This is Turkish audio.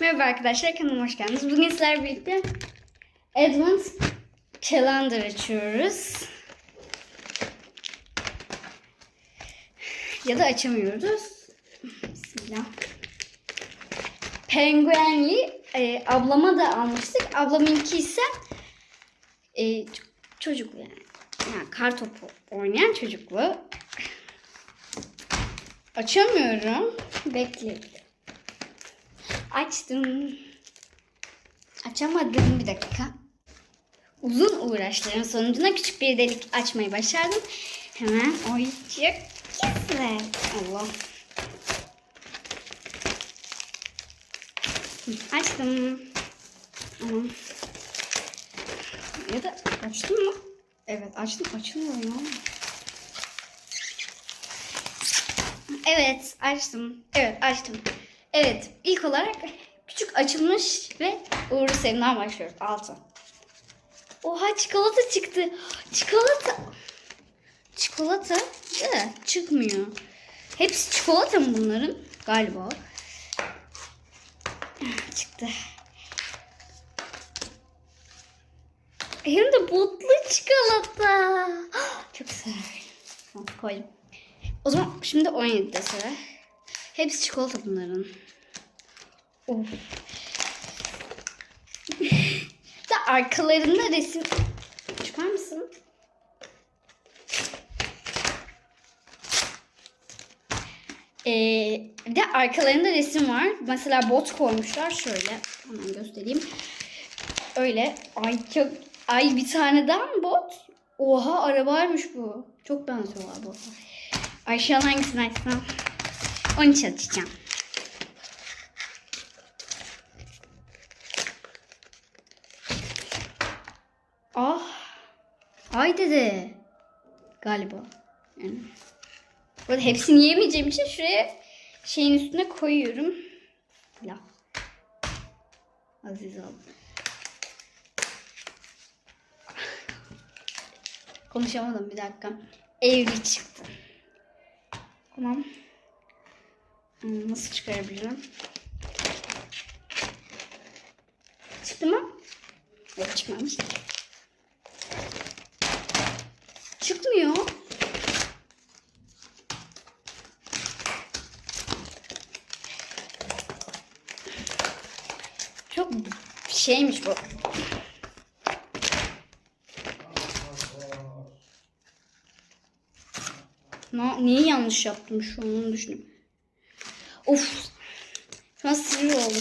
Merhaba arkadaşlar kanalıma hoş geldiniz. Bugün sizlerle birlikte Advent Calendar açıyoruz. Ya da açamıyoruz. Bismillah. Penguenli e, ablama da almıştık. Ablamınki ise e, çocuklu yani. yani kar topu oynayan çocuklu. Açamıyorum. Bekle. Açtım. Açamadım bir dakika. Uzun uğraşların sonucunda küçük bir delik açmayı başardım. Hemen oyuncak güzel. Allah. Açtım. Tamam. Ya da açtım mı? Evet açtım. Açılmıyor ya. Evet açtım. Evet açtım. Evet ilk olarak küçük açılmış ve uğurlu sevimden başlıyoruz. Altı. Oha çikolata çıktı. Çikolata. Çikolata da çıkmıyor. Hepsi çikolata mı bunların? Galiba. Çıktı. Hem de botlu çikolata. Çok güzel. Koydum. O zaman şimdi 17'de sıra. Hepsi çikolata bunların. Of. da arkalarında resim... Çıkar mısın? Ee, bir de arkalarında resim var. Mesela bot koymuşlar. Şöyle hemen göstereyim. Öyle. Ay çok... Ay bir tane daha mı bot? Oha arabaymış bu. Çok benziyorlar botlar. Ayşe hangisini açsam? 13 açacağım. Ah. Ay dedi. Galiba. Yani. Burada hepsini yemeyeceğim için şuraya şeyin üstüne koyuyorum. La. Aziz abla. Konuşamadım bir dakika. Evli çıktı. Tamam. Nasıl çıkarabilirim? Çıktı mı? Yok çıkmamış. Çıkmıyor. Çok şeymiş bu. Na, neyi yanlış yaptım şu an onu düşünüyorum. Of. An sinir oldum.